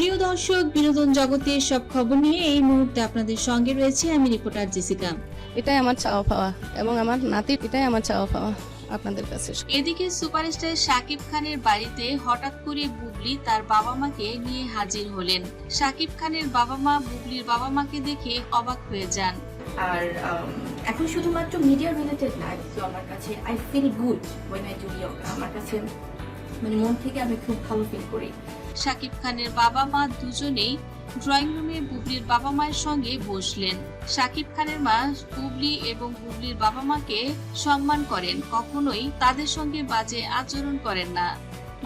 প্রিয় দর্শক বিনোদন জগতের সব খবর নিয়ে এই মুহূর্তে আপনাদের সঙ্গে রয়েছে আমি রিপোর্টার জেসিকা। এটাই আমার চাওয়া পাওয়া এবং আমার নাতির এটাই আমার চাওয়া পাওয়া আপনাদের কাছে। এদিকে সুপারস্টার শাকিব খানের বাড়িতে হঠাৎ করে বুবলি তার বাবা মাকে নিয়ে হাজির হলেন। শাকিব খানের বাবা মা বুবলির বাবা মাকে দেখে অবাক হয়ে যান। আর এখন শুধুমাত্র মিডিয়া রিলেটেড না আমার কাছে I feel good when I do yoga আমার কাছে মানে মন থেকে আমি খুব ভালো ফিল করি। শাকিব খানের বাবা মা দুজনেই ড্রয়িং রুমে বুবলির বাবা মায়ের সঙ্গে বসলেন। শাকিব খানের মা বুবলি এবং বুবলির বাবা মাকে সম্মান করেন, কখনোই তাদের সঙ্গে বাজে আচরণ করেন না।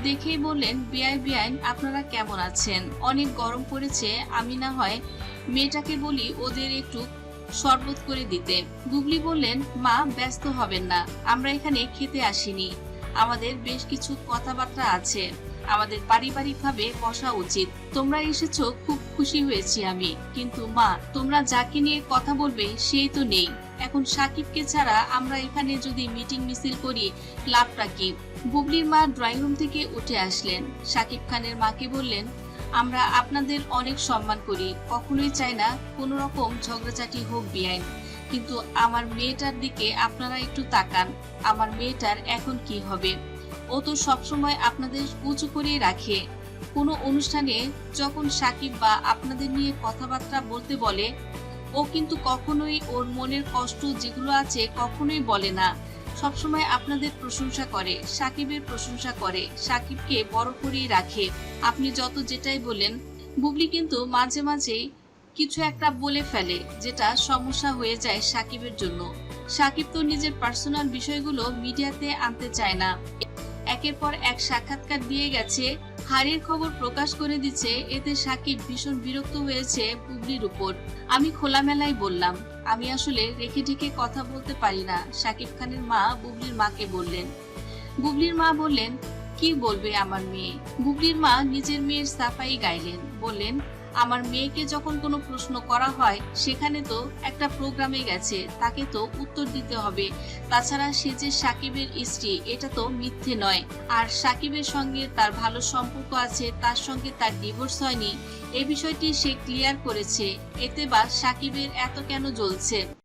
দেখেই বললেন বিআই বিআইন, আপনারা কেমন আছেন? অনেক গরম পড়েছে, আমি না হয় মেয়েটাকে বলি ওদের একটু শরবত করে দিতে। বুবলি বললেন, মা, ব্যস্ত হবেন না, আমরা এখানে খেতে আসিনি। আমাদের বেশ কিছু কথাবার্তা আছে। আমাদের পারিবারিকভাবে বসা উচিত। তোমরা এসেছ, খুব খুশি হয়েছি আমি। কিন্তু মা, তোমরা যাকে নিয়ে কথা বলবে, সেই তো নেই। এখন সাকিবকে ছাড়া আমরা এখানে যদি মিটিং মিছিল করি, লাভটা কি? বুবলির মা ড্রয়িং রুম থেকে উঠে আসলেন। সাকিব খানের মাকে বললেন, আমরা আপনাদের অনেক সম্মান করি। কখনোই চাই না কোনো রকম ঝগড়াঝাটি হোক বিআইন কিন্তু আমার মেয়েটার দিকে আপনারা একটু তাকান। আমার মেয়েটার এখন কি হবে? ও তো সবসময় আপনাদের উঁচু করেই রাখে। কোনো অনুষ্ঠানে যখন সাকিব বা আপনাদের নিয়ে কথাবার্তা বলতে বলে, ও কিন্তু কখনোই ওর মনের কষ্ট যেগুলো আছে কখনোই বলে না। সবসময় আপনাদের প্রশংসা করে, সাকিবের প্রশংসা করে, সাকিবকে বড় করেই রাখে। আপনি যত যেটাই বলেন, বুবলি কিন্তু মাঝে মাঝেই কিছু একটা বলে ফেলে, যেটা সমস্যা হয়ে যায় সাকিবের জন্য। সাকিব তো নিজের পার্সোনাল বিষয়গুলো মিডিয়াতে আনতে চায় না। একের পর এক সাক্ষাৎকার দিয়ে গেছে, হারের খবর প্রকাশ করে দিচ্ছে, এতে সাকিব ভীষণ বিরক্ত হয়েছে বুবলির উপর। আমি খোলামেলাই বললাম, আমি আসলে রেখে ঢেকে কথা বলতে পারি না। সাকিব খানের মা বুবলির মাকে বললেন। বুবলির মা বললেন, কি বলবে আমার মেয়ে? বুবলির মা নিজের মেয়ের সাফাই গাইলেন, বললেন আমার মেয়েকে যখন কোনো প্রশ্ন করা হয়, সেখানে তো একটা প্রোগ্রামে গেছে, তাকে তো উত্তর দিতে হবে। তাছাড়া সে যে সাকিবের স্ত্রী, এটা তো মিথ্যে নয়। আর সাকিবের সঙ্গে তার ভালো সম্পর্ক আছে, তার সঙ্গে তার ডিভোর্স হয়নি, এ বিষয়টি সে ক্লিয়ার করেছে। এতে বা সাকিবের এত কেন জ্বলছে?